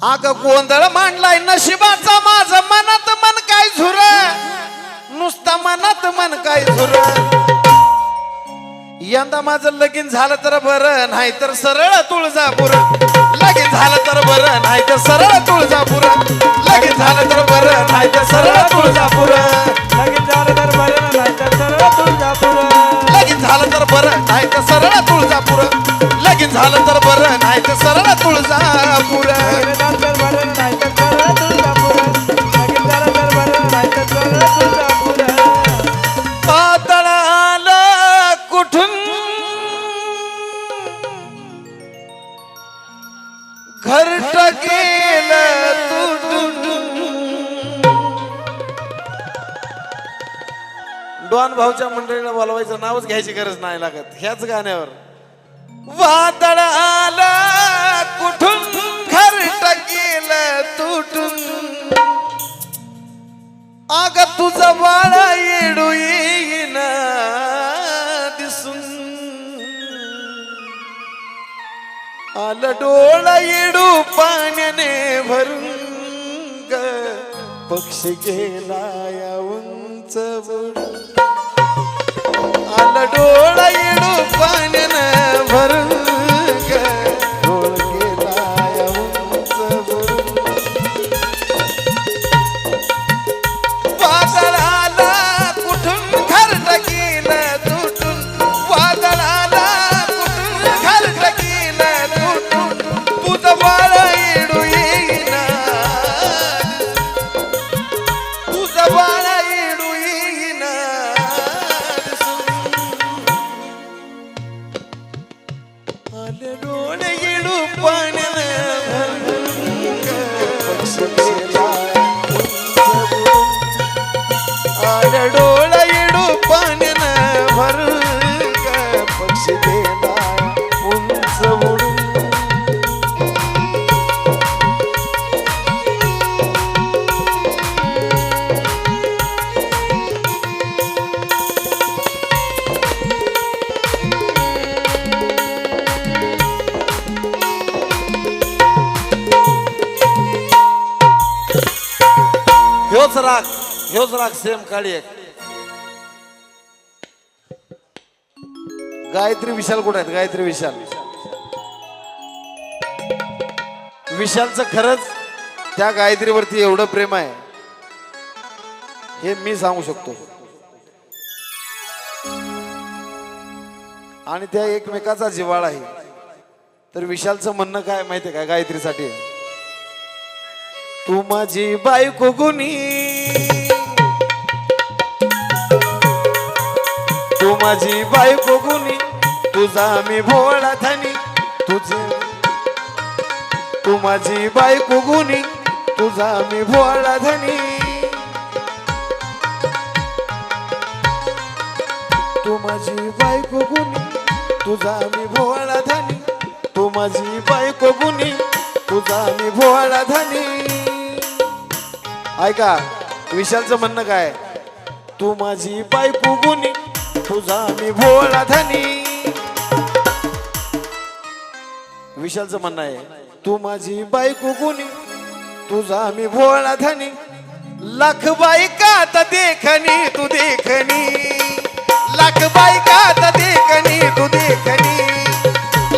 अग गोंधळ मांडलाय नशिबाचा माझ मनात मन काय झुर? नुसता मनात मन काय झुर? यंदा माझं लगीन झालं तर बरं नाही तर सरळ तुळजापूर. लगीन झालं तर बरं नाही तर सरळ तुळजापूर. लगीन झालं तर बरं नाही तर सरळ तुळजापूर. लगीन झालं तर बरं नाही तर सरळ तुळजापूर. लगीन झालं तर बरं नाही तर सरळ तुळजापूर. लगीन झालं तर बरं डॉन भाऊच्या मंडळीला बोलवायचं नावच घ्यायची गरज नाही लागत ह्याच गाण्यावर. वाद डोळा येडू पाण्याने भरून ग. पक्षी गेला या उंच आला डोळा ലാലരോണയെ ह्योच राग ह्योच राग सेम गायत्री विशाल कुठे आहेत? गायत्री विशाल विशालचं खरंच त्या गायत्रीवरती एवढं प्रेम आहे हे मी सांगू शकतो. आणि त्या एकमेकाचा जिवाळा आहे. तर विशालचं म्हणणं काय माहितीये का गायत्रीसाठी? तू माझी बायको गुनी तू माझी बायको गुनी तुझा मी भोळा धनी. तुझ तू माझी बायको गुनी तुझा मी भोळा धनी. तू माझी बायको गुनी तुझा मी भोळा धनी. तू माझी बायको गुनी तुझा मी भोळा धनी. ऐका विशालचं म्हणणं काय? तू माझी बायको गुणी तुझा मी भोळा धनी. विशालचं म्हणणं आहे तू माझी बायको गुणी तुझा मी भोळा धनी. लाख बायका तर देखणी तू देखणी. लाख बायका तर देखणी तू देखणी.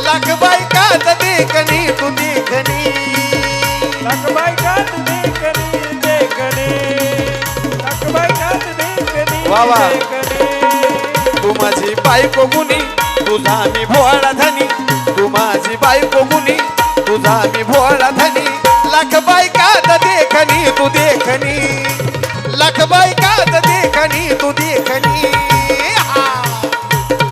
लाख बायका तर देखणी तू देखनी देखणी देखणी देखणी. वा वा. देखणी तू माझी बायको गुनी तुझा मी भोळा धनी। तू माझी बायको गुनी तुझा मी भोळा धनी। लाख बायका देखनी तू बायका